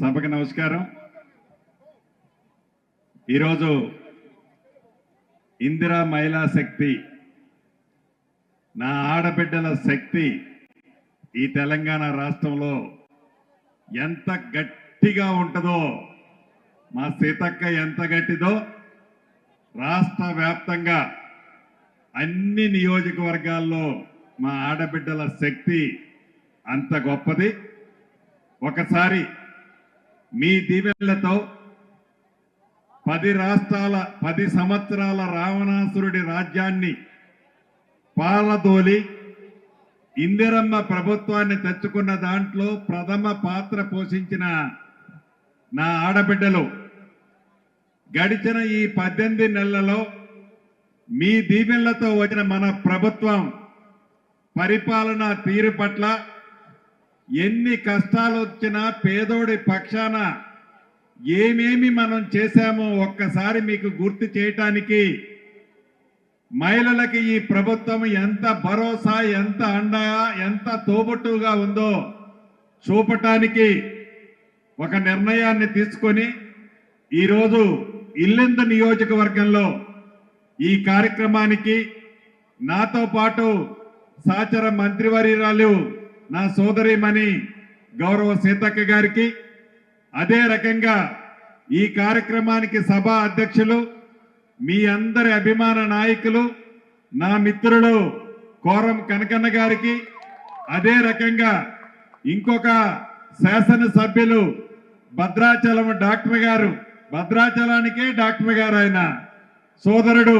సభకు నమస్కారం. ఈరోజు ఇందిరా మహిళా శక్తి నా ఆడబిడ్డల శక్తి ఈ తెలంగాణ రాష్ట్రంలో ఎంత గట్టిగా ఉంటుందో మా సీతక్క ఎంత గట్టిదో రాష్ట్ర వ్యాప్తంగా అన్ని నియోజకవర్గాల్లో మా ఆడబిడ్డల శక్తి అంత గొప్పది. ఒకసారి మీ దీవెనలతో పది రాష్ట్రాల పది సంవత్సరాల రావణాసురుడి రాజ్యాన్ని పాలదోలి ఇందిరమ్మ ప్రభుత్వాన్ని తెచ్చుకున్న దాంట్లో ప్రథమ పాత్ర పోషించిన నా ఆడబిడ్డలు గడిచిన ఈ పద్దెనిమిది నెలలలో మీ దీవెళ్ళతో వచ్చిన మన ప్రభుత్వం పరిపాలన తీరు పట్ల ఎన్ని కష్టాలు వచ్చినా పేదోడి పక్షాన ఏమేమి మనం చేశామో ఒక్కసారి మీకు గుర్తు చేయటానికి మహిళలకి ఈ ప్రభుత్వం ఎంత భరోసా ఎంత అండగా ఎంత తోబుట్టుగా ఉందో చూపటానికి ఒక నిర్ణయాన్ని తీసుకొని ఈరోజు ఇల్లెందు నియోజకవర్గంలో ఈ కార్యక్రమానికి నాతో పాటు సహచర మంత్రివర్యురాలు నా సోదరిమణి గౌరవ సీతక్క గారికి అదే రకంగా ఈ కార్యక్రమానికి సభ అధ్యక్షులు మీ అందరి అభిమాన నాయకులు నా మిత్రుడు కోరం కనకన్న గారికి అదే రకంగా ఇంకొక శాసనసభ్యులు భద్రాచలం డాక్టర్ గారు భద్రాచలానికే డాక్టర్ గారు ఆయన సోదరుడు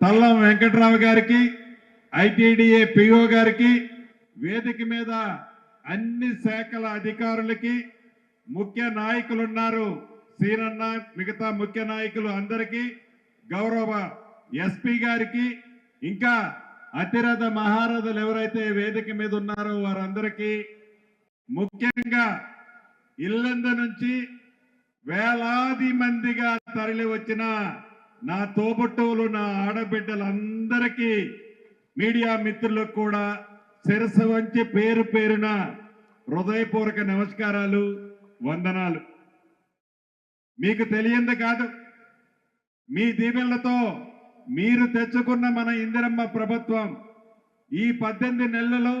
తల్లం వెంకట్రావు గారికి ఐటీడీఏ పిఓ గారికి వేదిక మీద అన్ని శాఖల అధికారులకి ముఖ్య నాయకులు ఉన్నారు సీనన్న మిగతా ముఖ్య నాయకులు అందరికీ గౌరవ ఎస్పీ గారికి ఇంకా అతిరథ మహారథులు ఎవరైతే వేదిక మీద ఉన్నారో వారందరికీ ముఖ్యంగా ఇల్లంద నుంచి వేలాది మందిగా తరలి వచ్చిన నా తోబుట్టువులు నా ఆడబిడ్డలందరికీ మీడియా మిత్రులకు కూడా శిరస్సు వంచి పేరు పేరున హృదయపూర్వక నమస్కారాలు వందనాలు. మీకు తెలియంది కాదు. మీ దీవెళ్ళతో మీరు తెచ్చుకున్న మన ఇందిరమ్మ ప్రభుత్వం ఈ పద్దెనిమిది నెలలలో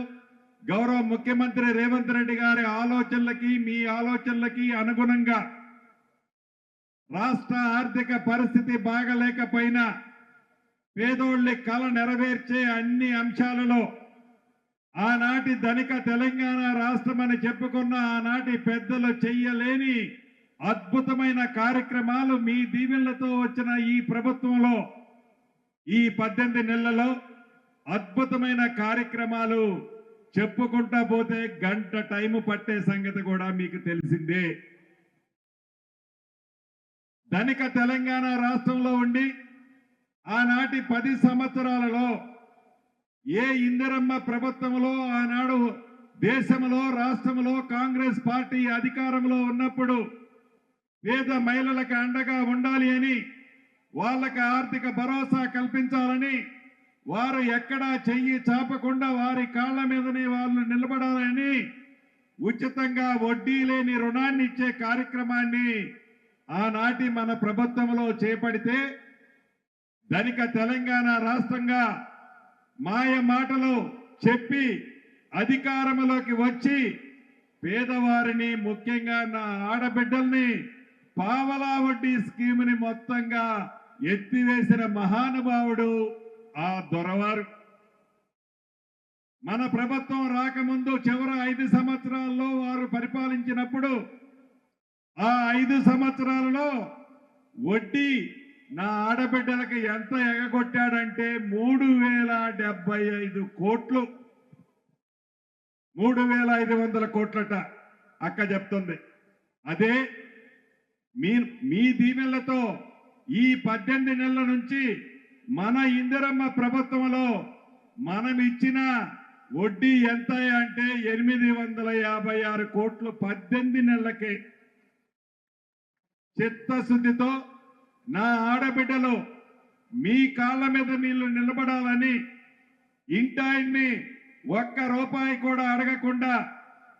గౌరవ ముఖ్యమంత్రి రేవంత్ రెడ్డి గారి ఆలోచనలకి మీ ఆలోచనలకి అనుగుణంగా రాష్ట్ర ఆర్థిక పరిస్థితి బాగలేకపోయినా పేదోళ్ళ కళ నెరవేర్చే అన్ని అంశాలలో ఆనాటి ధనిక తెలంగాణ రాష్ట్రం అని చెప్పుకున్న ఆనాటి పెద్దలు చెయ్యలేని అద్భుతమైన కార్యక్రమాలు మీ దీవెనలతో వచ్చిన ఈ ప్రభుత్వంలో ఈ పద్దెనిమిది నెలలలో అద్భుతమైన కార్యక్రమాలు చెప్పుకుంటా పోతే గంట టైము పట్టే సంగతి కూడా మీకు తెలిసిందే. ధనిక తెలంగాణ రాష్ట్రంలో ఉండి ఆనాటి పది సంవత్సరాలలో ఏ ఇందిరమ్మ ప్రభుత్వంలో ఆనాడు దేశంలో రాష్ట్రంలో కాంగ్రెస్ పార్టీ అధికారంలో ఉన్నప్పుడు పేద మహిళలకు అండగా ఉండాలి అని వాళ్ళకి ఆర్థిక భరోసా కల్పించాలని వారు ఎక్కడా చెయ్యి చాపకుండా వారి కాళ్ళ మీదనే వాళ్ళు నిలబడాలని ఉచితంగా వడ్డీ లేని రుణాన్ని ఇచ్చే కార్యక్రమాన్ని ఆనాటి మన ప్రభుత్వంలో చేపడితే ధనిక తెలంగాణ రాష్ట్రంగా మాయ మాటలు చెప్పి అధికారంలోకి వచ్చి పేదవారిని ముఖ్యంగా నా ఆడబిడ్డల్ని పావలా వడ్డీ స్కీమ్ని మొత్తంగా ఎత్తివేసిన మహానుభావుడు ఆ దొరవారు. మన ప్రభుత్వం రాకముందు చివరి ఐదు సంవత్సరాల్లో వారు పరిపాలించినప్పుడు ఆ ఐదు సంవత్సరాలలో వడ్డీ నా ఆడబిడ్డలకు ఎంత ఎగగొట్టాడంటే మూడు వేల డెబ్బై ఐదు కోట్లు. మూడు వేల ఐదు వందల కోట్లట అక్క చెప్తుంది. అదే మీ మీ దీవెళ్ళతో ఈ పద్దెనిమిది నెలల నుంచి మన ఇందిరమ్మ ప్రభుత్వంలో మనం ఇచ్చిన వడ్డీ ఎంత అంటే ఎనిమిది వందల యాభై ఆరు కోట్లు పద్దెనిమిది నెలలకే. చిత్తశుద్ధితో నా ఆడబిడ్డలు మీ కాళ్ళ మీద నీళ్ళు నిలబడాలని ఇంటాయన్ని ఒక్క రూపాయి కూడా అడగకుండా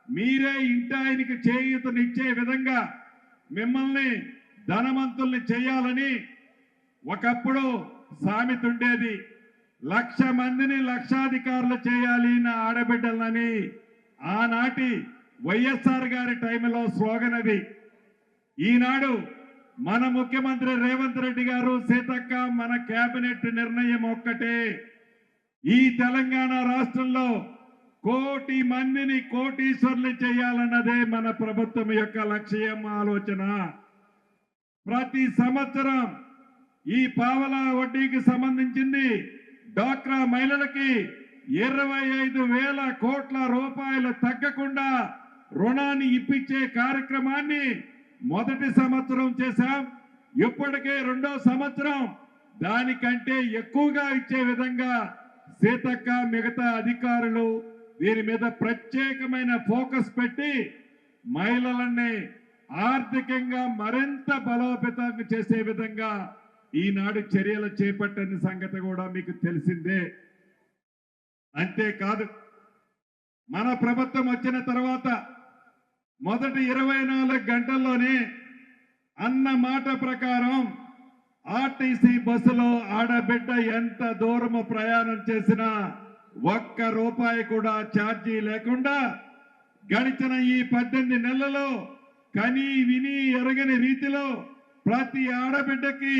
మీరే ఇంటాయనికి చేయూతనిచ్చే విధంగా మిమ్మల్ని ధనవంతుల్ని చేయాలని ఒకప్పుడు సామెత ఉండేది లక్ష మందిని లక్షాధికారులు చేయాలి నా ఆడబిడ్డలని. ఆనాటి వైఎస్ఆర్ గారి టైంలో స్లోగన్ అది ఈనాడు మన ముఖ్యమంత్రి రేవంత్ రెడ్డి గారు సీతక్క మన కేబినెట్ నిర్ణయం ఒక్కటే. ఈ తెలంగాణ రాష్ట్రంలో కోటి మందిని కోటీశ్వర్లు చేయాలన్నదే మన ప్రభుత్వం యొక్క లక్ష్యం ఆలోచన. ప్రతి సంవత్సరం ఈ పావలా వడ్డీకి సంబంధించింది డాక్రా మహిళలకి ఇరవై ఐదు వేల కోట్ల రూపాయలు తగ్గకుండా రుణాన్ని ఇప్పించే కార్యక్రమాన్ని మొదటి సంవత్సరం చేశాం ఇప్పటికే రెండో సంవత్సరం. దానికంటే ఎక్కువగా ఇచ్చే విధంగా సీతక్క మిగతా అధికారులు దీని మీద ప్రత్యేకమైన ఫోకస్ పెట్టి మహిళలని ఆర్థికంగా మరింత బలోపేతం చేసే విధంగా ఈనాడు చర్యలు చేపట్టని సంగతి కూడా మీకు తెలిసిందే. అంతేకాదు మన ప్రభుత్వం వచ్చిన తర్వాత మొదటి ఇరవై నాలుగు గంటల్లోనే అన్న మాట ప్రకారం ఆర్టీసీ బస్సులో ఆడబిడ్డ ఎంత దూరము ప్రయాణం చేసినా ఒక్క రూపాయి కూడా ఛార్జీ లేకుండా గడిచిన ఈ పద్దెనిమిది నెలలో కని విని ఎరగని రీతిలో ప్రతి ఆడబిడ్డకి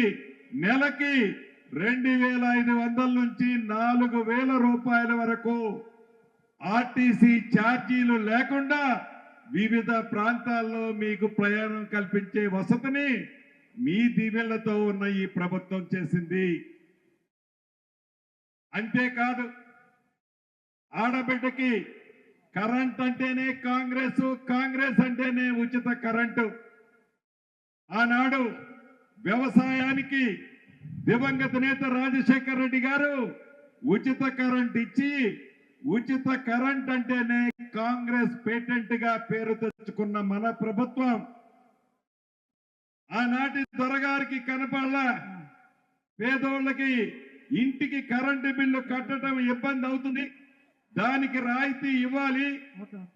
నెలకి రెండు వేల ఐదు వందల నుంచి నాలుగు వేల రూపాయల వరకు ఆర్టీసీ ఛార్జీలు లేకుండా వివిధ ప్రాంతాల్లో మీకు ప్రయాణం కల్పించే వసతిని మీ దీవెళ్ళతో ఉన్న ఈ ప్రభుత్వం చేసింది. అంతేకాదు ఆడబిడ్డకి కరెంట్ అంటేనే కాంగ్రెస్ కాంగ్రెస్ అంటేనే ఉచిత కరెంటు. ఆనాడు వ్యవసాయానికి దివంగత నేత రాజశేఖర్ రెడ్డి గారు ఉచిత కరెంట్ ఇచ్చి ఉచిత కరెంట్ అంటేనే కాంగ్రెస్ పేటెంట్గా పేరు తెచ్చుకున్న మన ప్రభుత్వం. ఆనాటి దొరగారికి కనపడల. పేదోళ్ళకి ఇంటికి కరెంటు బిల్లు కట్టడం ఇబ్బంది అవుతుంది. దానికి రాయితీ ఇవ్వాలి.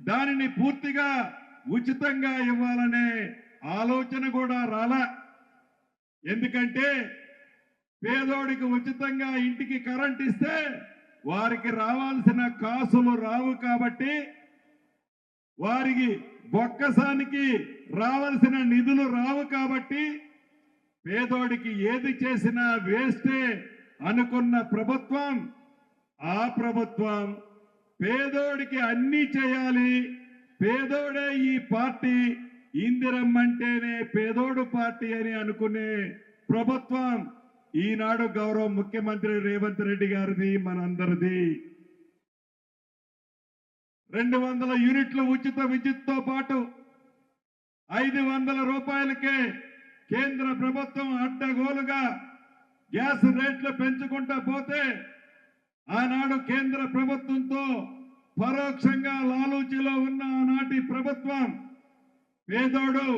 దానిని పూర్తిగా ఉచితంగా ఇవ్వాలనే ఆలోచన కూడా రాలా. ఎందుకంటే పేదోడికి ఉచితంగా ఇంటికి కరెంట్ ఇస్తే వారికి రావాల్సిన కాసులు రావు కాబట్టి వారికి బొక్కసానికి రావాల్సిన నిధులు రావు కాబట్టి పేదోడికి ఏది చేసినా వేస్టే అనుకున్న ప్రభుత్వం. ఆ ప్రభుత్వం పేదోడికి అన్ని చేయాలి. పేదోడే ఈ పార్టీ. ఇందిరమ్మంటేనే పేదోడు పార్టీ అని అనుకునే ప్రభుత్వం. ఈనాడు గౌరవ ముఖ్యమంత్రి రేవంత్ రెడ్డి గారిది మనందరిది. రెండు వందల యూనిట్లు ఉచిత విద్యుత్తో పాటు ఐదు వందల రూపాయలకే కేంద్ర ప్రభుత్వం అడ్డగోలుగా గ్యాస్ రేట్లు పెంచుకుంటా పోతే ఆనాడు కేంద్ర ప్రభుత్వంతో పరోక్షంగా లాలూచిలో ఉన్న ఆనాటి ప్రభుత్వం పేదోడు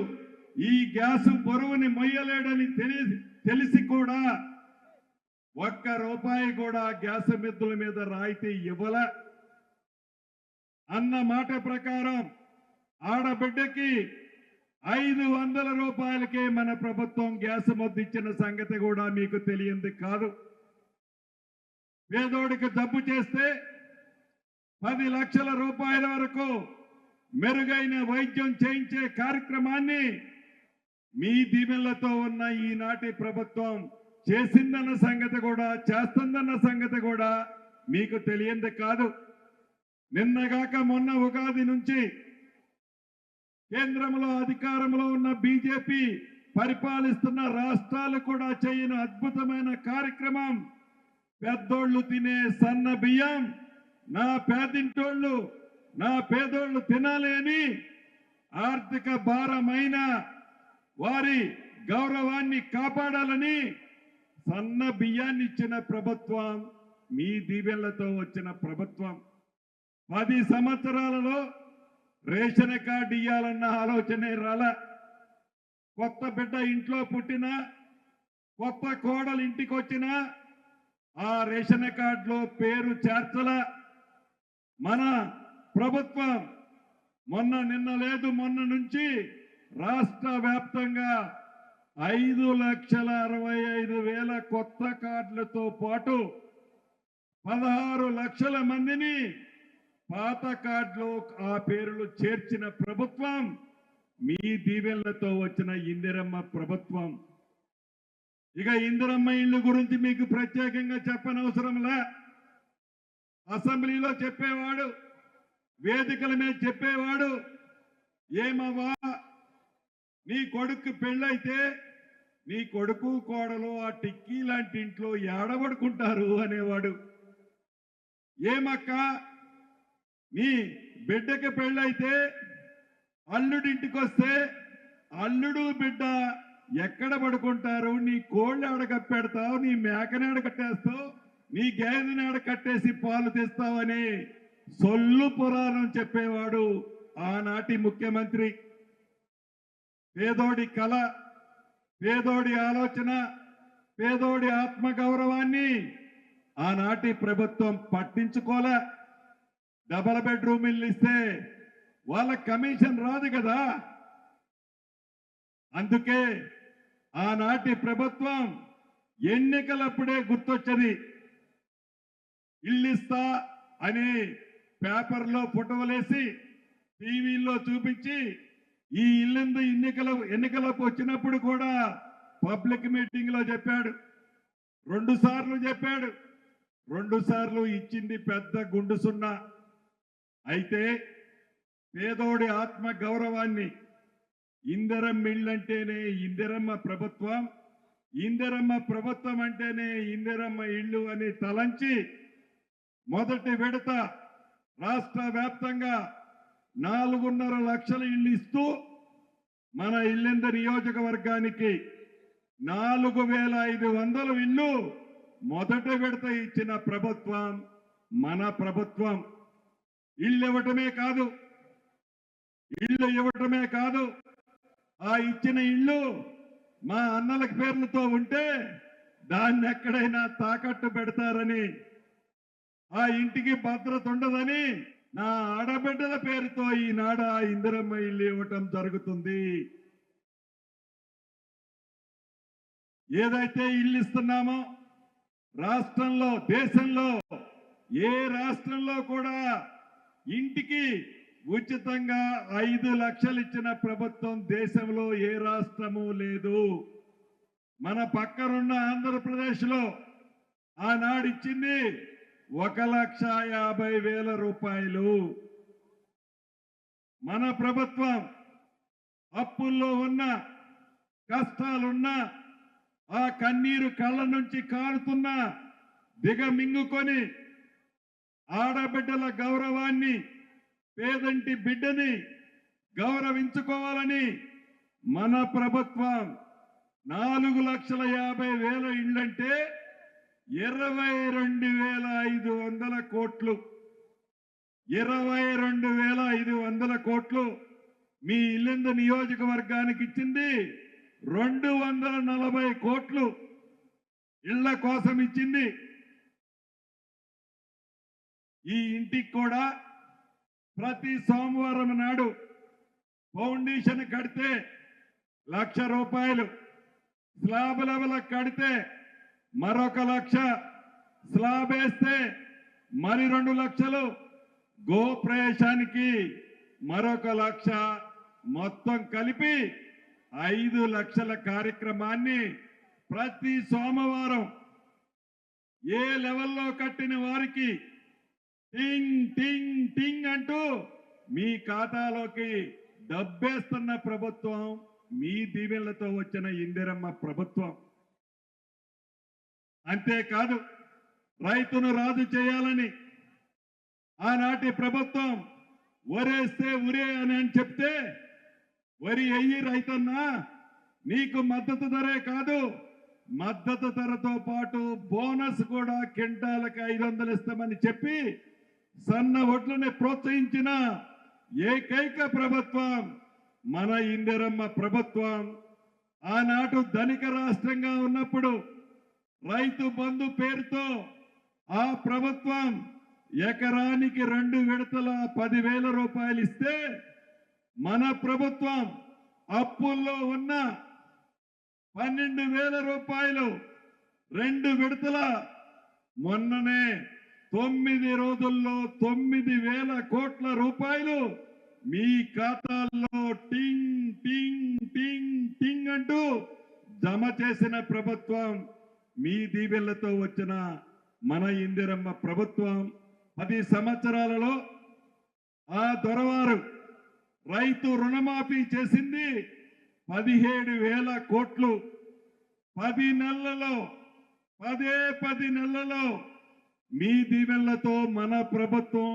ఈ గ్యాస్ బరువుని మొయ్యలేడని తెలిసి తెలిసి కూడా ఒక్క రూపాయి కూడా గ్యాస్ మిద్దుల మీద రాయితీ ఇవ్వల. అన్న మాట ప్రకారం ఆడబిడ్డకి ఐదు వందల రూపాయలకే మన ప్రభుత్వం గ్యాస్ మొద్దు ఇచ్చిన సంగతి కూడా మీకు తెలియంది కాదు. పేదోడికి జబ్బు చేస్తే పది లక్షల రూపాయల వరకు మెరుగైన వైద్యం చేయించే కార్యక్రమాన్ని మీ దీవెళ్ళతో ఉన్న ఈనాటి ప్రభుత్వం చేసిందన్న సంగతి కూడా చేస్తుందన్న సంగతి కూడా మీకు తెలియంది కాదు. నిన్నగాక మొన్న ఉగాది నుంచి కేంద్రంలో అధికారంలో ఉన్న బీజేపీ పరిపాలిస్తున్న రాష్ట్రాలు కూడా చేయని అద్భుతమైన కార్యక్రమం. పెద్దోళ్ళు తినే సన్న బియ్యం నా పేదింటోళ్ళు నా పేదోళ్ళు తినాలి అని ఆర్థిక భారమైన వారి గౌరవాన్ని కాపాడాలని సన్న బియ్యాన్ని ఇచ్చిన ప్రభుత్వం మీ దీవెనలతో వచ్చిన ప్రభుత్వం. పది సంవత్సరాలలో రేషన్ కార్డు ఇయ్యాలన్న ఆలోచనే రాల. కొత్త బిడ్డ ఇంట్లో పుట్టిన కొత్త కోడలు ఇంటికి వచ్చినా ఆ రేషన్ కార్డులో పేరు చేర్చల. మన ప్రభుత్వం మొన్న నిన్న లేదు మొన్న నుంచి రాష్ట్ర వ్యాప్తంగా ఐదు లక్షల అరవై ఐదు వేల కొత్త కార్డులతో పాటు పదహారు లక్షల మందిని పాత కార్డులో ఆ పేర్లు చేర్చిన ప్రభుత్వం మీ దీవెనలతో వచ్చిన ఇందిరమ్మ ప్రభుత్వం. ఇక ఇందిరమ్మ ఇల్లు గురించి మీకు ప్రత్యేకంగా చెప్పనవసరంలా. అసెంబ్లీలో చెప్పేవాడు వేదికల మీద చెప్పేవాడు ఏమవ్వా నీ కొడుకు పెళ్ళైతే నీ కొడుకు కోడలు ఆ టిక్కీ లాంటి ఇంట్లో ఏడబడుకుంటారు అనేవాడు. ఏమక్క? నీ బిడ్డకి పెళ్ళైతే అల్లుడింటికి వస్తే అల్లుడు బిడ్డ ఎక్కడ పడుకుంటారు? నీ కోళ్ళు ఆడ కప్పెడతావు? నీ మేకని కట్టేస్తావు? నీ గేదెని ఆడ కట్టేసి పాలు తెస్తావని సొల్లు పురాణం చెప్పేవాడు ఆనాటి ముఖ్యమంత్రి. పేదోడి కళ పేదోడి ఆలోచన పేదోడి ఆత్మగౌరవాన్ని ఆనాటి ప్రభుత్వం పట్టించుకోలే. డబల్ బెడ్రూమ్ ఇల్లు ఇస్తే వాళ్ళ కమిషన్ రాదు కదా. అందుకే ఆనాటి ప్రభుత్వం ఎన్నికలప్పుడే గుర్తొచ్చది. ఇల్లిస్తా అని పేపర్లో ఫోటోలేసి టీవీల్లో చూపించి ఈ ఇల్లందు ఎన్నికల ఎన్నికలకు వచ్చినప్పుడు కూడా పబ్లిక్ మీటింగ్లో చెప్పాడు. రెండు సార్లు చెప్పాడు. రెండు సార్లు ఇచ్చింది పెద్ద గుండు సున్నా. అయితే పేదోడి ఆత్మ గౌరవాన్ని ఇందిరం ఇళ్ళంటేనే ఇందిరమ్మ ప్రభుత్వం ఇందిరమ్మ ప్రభుత్వం అంటేనే ఇందిరమ్మ ఇళ్ళు అని తలంచి మొదటి విడత రాష్ట్ర వ్యాప్తంగా నాలుగున్నర లక్షల ఇల్లు ఇస్తూ మన ఇల్లెంద నియోజకవర్గానికి నాలుగు వేల ఐదు వందల ఇల్లు మొదట విడత ఇచ్చిన ప్రభుత్వం మన ప్రభుత్వం. ఇల్లు ఇవ్వటమే కాదు ఇల్లు ఇవ్వటమే కాదు. ఆ ఇచ్చిన ఇల్లు మా అన్నల పేర్లతో ఉంటే దాన్ని ఎక్కడైనా తాకట్టు పెడతారని ఆ ఇంటికి భద్రత ఉండదని నా ఆడబిడ్డల పేరుతో ఈనాడ ఆ ఇందిరమ్మ ఇల్లు ఇవ్వటం జరుగుతుంది. ఏదైతే ఇల్లు ఇస్తున్నామో రాష్ట్రంలో దేశంలో ఏ రాష్ట్రంలో కూడా ఇంటికి ఉచితంగా ఐదు లక్షలు ఇచ్చిన ప్రభుత్వం దేశంలో ఏ రాష్ట్రము లేదు. మన పక్కనున్న ఆంధ్రప్రదేశ్లో ఆనాడిచ్చింది ఆనాడు ఇచ్చింది ఒక లక్ష యాభై వేల రూపాయలు. మన ప్రభుత్వం అప్పుల్లో ఉన్న కష్టాలున్నా ఆ కన్నీరు కళ్ళ నుంచి కారుతున్నా దిగమింగుకొని ఆడబిడ్డల గౌరవాన్ని పేదంటి బిడ్డని గౌరవించుకోవాలని మన ప్రభుత్వం నాలుగు లక్షల యాభై వేల ఇళ్ళంటే ఇరవై రెండు వేల ఐదు వందల కోట్లు. ఇరవై రెండు వేల ఐదు వందల కోట్లు మీ ఇల్లిందు నియోజకవర్గానికి ఇచ్చింది రెండు వందల నలభై కోట్లు ఇళ్ళ కోసం ఇచ్చింది. ఈ ఇంటికి కూడా ప్రతి సోమవారం నాడు ఫౌండేషన్ కడితే లక్ష రూపాయలు స్లాబ్ లెవెల్ కడితే మరొక లక్ష స్లాబ్ వేస్తే మరి రెండు లక్షలు. గోప్రవేశానికి మరొక లక్ష మొత్తం కలిపి ఐదు లక్షల కార్యక్రమాన్ని ప్రతి సోమవారం ఏ లెవెల్లో కట్టిన వారికి టింగ్ టింగ్ టింగ్ అంటూ మీ ఖాతాలోకి డబ్బేస్తున్న ప్రభుత్వం మీ దీవెనలతో వచ్చిన ఇందిరమ్మ ప్రభుత్వం. అంతేకాదు రైతును రాజు చేయాలని ఆనాటి ప్రభుత్వం వరేస్తే ఉరే అని అని చెప్తే వరి అయ్యి రైతన్నా నీకు మద్దతు ధరే కాదు మద్దతు ధరతో పాటు బోనస్ కూడా కింటాలకు ఐదు వందలు ఇస్తామని చెప్పి సన్న ఒడ్లని ప్రోత్సహించిన ఏకైక ప్రభుత్వం మన ఇందిరమ్మ ప్రభుత్వం. ఆనాటు ధనిక రాష్ట్రంగా ఉన్నప్పుడు రైతు బంధు పేరుతో ఆ ప్రభుత్వం ఎకరానికి రెండు విడతల పదివేల రూపాయలు ఇస్తే మన ప్రభుత్వం అప్పుల్లో ఉన్న పన్నెండు వేల రూపాయలు రెండు విడతల మొన్ననే తొమ్మిది రోజుల్లో తొమ్మిది వేల కోట్ల రూపాయలు మీ ఖాతాల్లో టింగ్ టింగ్ టింగ్ టింగ్ అంటూ జమ చేసిన ప్రభుత్వం మీ దీవెళ్ళతో వచ్చిన మన ఇందిరమ్మ ప్రభుత్వం పది సంవత్సరాలలో ఆ దొరవారు రైతు రుణమాఫీ చేసింది పదిహేడు వేల కోట్లు. పది నెలలలో పదే పది నెలలలో మీ దీవెళ్ళతో మన ప్రభుత్వం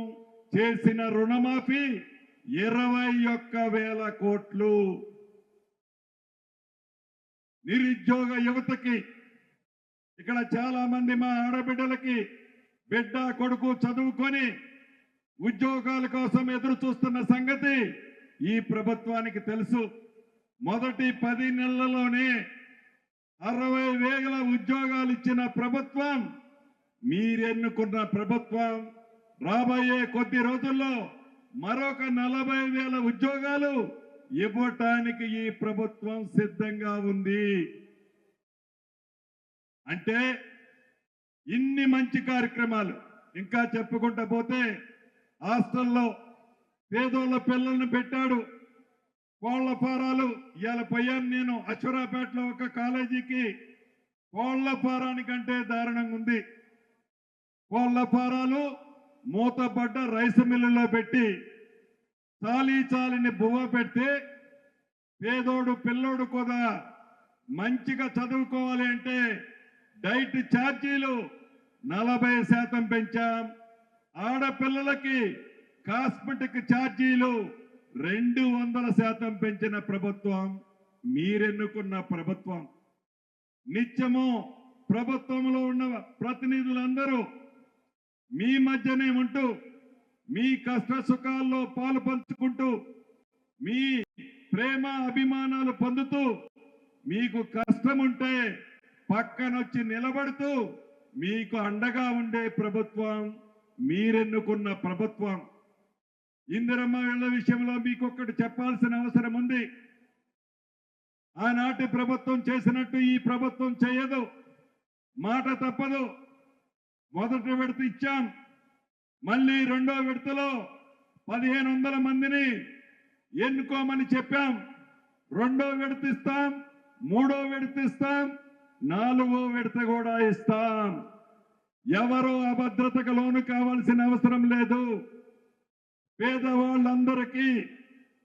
చేసిన రుణమాఫీ ఇరవై ఒక్క వేల కోట్లు. నిరుద్యోగ యువతకి ఇక్కడ చాలా మంది మా ఆడబిడ్డలకి బిడ్డ కొడుకు చదువుకొని ఉద్యోగాల కోసం ఎదురు చూస్తున్న సంగతి ఈ ప్రభుత్వానికి తెలుసు. మొదటి పది నెలలలోనే అరవై వేల ఉద్యోగాలు ఇచ్చిన ప్రభుత్వం మీరెన్నుకున్న ప్రభుత్వం రాబోయే కొద్ది రోజుల్లో మరొక నలభై వేల ఉద్యోగాలు ఇవ్వటానికి ఈ ప్రభుత్వం సిద్ధంగా ఉంది. అంటే ఇన్ని మంచి కార్యక్రమాలు ఇంకా చెప్పుకుంటా పోతే హాస్టల్లో పేదోళ్ళ పిల్లల్ని పెట్టాడు. కోళ్ళ ఫారాలు ఇవాళ పోయాను నేను అశ్వరాపేటలో ఒక కాలేజీకి కోళ్ళ ఫారానికంటే దారుణంగా ఉంది. కోళ్ళ ఫారాలు మూతపడ్డ రైస్ మిల్లులో పెట్టి చాలీ చాలిని బువ్వ పెడితే పేదోడు పిల్లోడు కూడా మంచిగా చదువుకోవాలి అంటే డైట్ ఛార్జీలు నలభై శాతం పెంచాం. ఆడపిల్లలకి కాస్మెటిక్ ఛార్జీలు రెండు వందల శాతం పెంచిన ప్రభుత్వం మీరెన్నుకున్న ప్రభుత్వం. నిత్యము ప్రభుత్వంలో ఉన్న ప్రతినిధులందరూ మీ మధ్యనే ఉంటూ మీ కష్ట సుఖాల్లో పాలు పంచుకుంటూ మీ ప్రేమ అభిమానాలు పొందుతూ మీకు కష్టం ఉంటే పక్కనొచ్చి నిలబడుతూ మీకు అండగా ఉండే ప్రభుత్వం మీరెన్నుకున్న ప్రభుత్వం. ఇందిరమ్మ ఇళ్ళ విషయంలో మీకు ఒక్కటి చెప్పాల్సిన అవసరం ఉంది. ఆనాటి ప్రభుత్వం చేసినట్టు ఈ ప్రభుత్వం చేయదు. మాట తప్పదు. మొదటి విడత ఇచ్చాం. మళ్ళీ రెండో విడతలో పదిహేను వందల మందిని ఎన్నుకోమని చెప్పాం. రెండో విడతిస్తాం మూడో విడతిస్తాం నాలుగో విడత కూడా ఇస్తాం. ఎవరో అభద్రతకు లోను కావాల్సిన అవసరం లేదు. పేదవాళ్ళందరికీ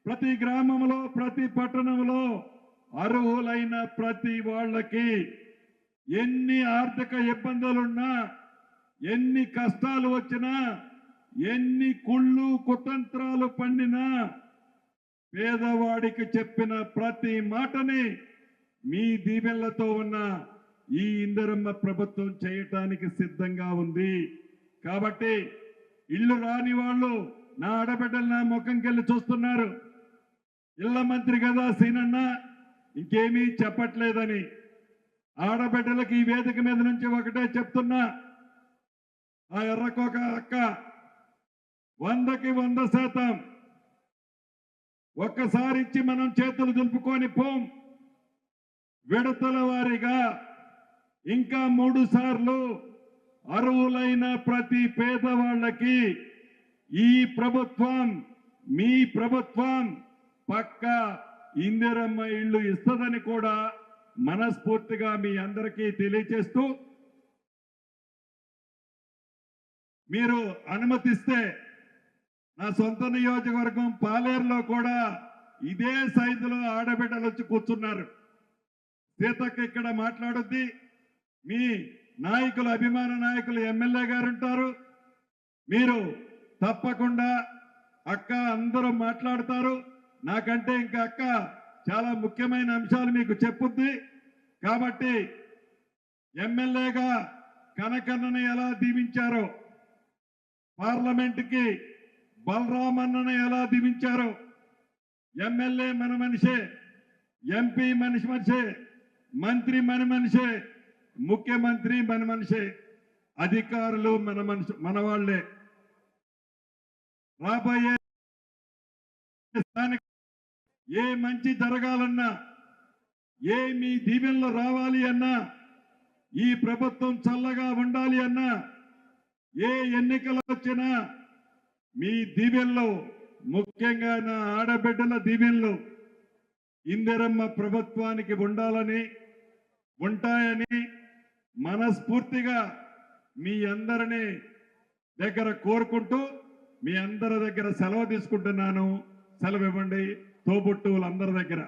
ప్రతి గ్రామంలో ప్రతి పట్టణంలో అర్హులైన ప్రతి వాళ్ళకి ఎన్ని ఆర్థిక ఇబ్బందులున్నా ఎన్ని కష్టాలు వచ్చినా ఎన్ని కుళ్ళు కుతంత్రాలు పండినా పేదవాడికి చెప్పిన ప్రతి మాటని మీ దీవెళ్ళతో ఉన్న ఈ ఇందరమ్మ ప్రభుత్వం చేయటానికి సిద్ధంగా ఉంది. కాబట్టి ఇల్లు రాని వాళ్ళు నా ఆడబిడ్డలు నా ముఖంకెళ్ళి చూస్తున్నారు. ఇళ్ళ మంత్రి కదా సీనన్న ఇంకేమీ చెప్పట్లేదని. ఆడబిడ్డలకి ఈ వేదిక మీద నుంచి ఒకటే చెప్తున్నా. ఆ ఎర్రకొక అక్క వందకి వంద శాతం ఒక్కసారి ఇచ్చి మనం చేతులు దులుపుకొని పోం. విడతల వారీగా ఇంకా మూడు సార్లు అర్హులైన ప్రతి పేదవాళ్ళకి ఈ ప్రభుత్వం మీ ప్రభుత్వం పక్క ఇందిరమ్మ ఇల్లు ఇస్తుందని కూడా మనస్ఫూర్తిగా మీ అందరికీ తెలియచేస్తూ మీరు అనుమతిస్తే నా సొంత నియోజకవర్గం పాలేరులో కూడా ఇదే సైజులో ఆడబిడ్డలు వచ్చి కూర్చున్నారు. సీతక్క ఇక్కడ మాట్లాడుద్ది. మీ నాయకులు అభిమాన నాయకులు ఎమ్మెల్యే గారు ఉంటారు మీరు తప్పకుండా అక్క అందరూ మాట్లాడతారు. నాకంటే ఇంకా అక్క చాలా ముఖ్యమైన అంశాలు మీకు చెప్పుద్ది. కాబట్టి ఎమ్మెల్యేగా కనకన్నని ఎలా దీవించారో పార్లమెంటుకి బలరామన్నను ఎలా దీవించారో ఎమ్మెల్యే మన మనిషే ఎంపీ మనిషి మనిషే మంత్రి మన మనిషే ముఖ్యమంత్రి మన మనిషే అధికారులు మన మనిషి మనవాళ్ళే రాబోయే ఏ మంచి జరగాలన్నా ఏ మీ దీవెనలు రావాలి అన్నా ఈ ప్రభుత్వం చల్లగా ఉండాలి అన్నా ఏ ఎన్నికలు వచ్చినా మీ దీవెనలో ముఖ్యంగా నా ఆడబిడ్డల దీవెనలు ఇందిరమ్మ ప్రభుత్వానికి ఉండాలని ఉంటాయని మనస్ఫూర్తిగా మీ అందరినీ దగ్గర కోరుకుంటూ మీ అందరి దగ్గర సెలవు తీసుకుంటున్నాను. సెలవు ఇవ్వండి. తోబుట్టువులందరి దగ్గర.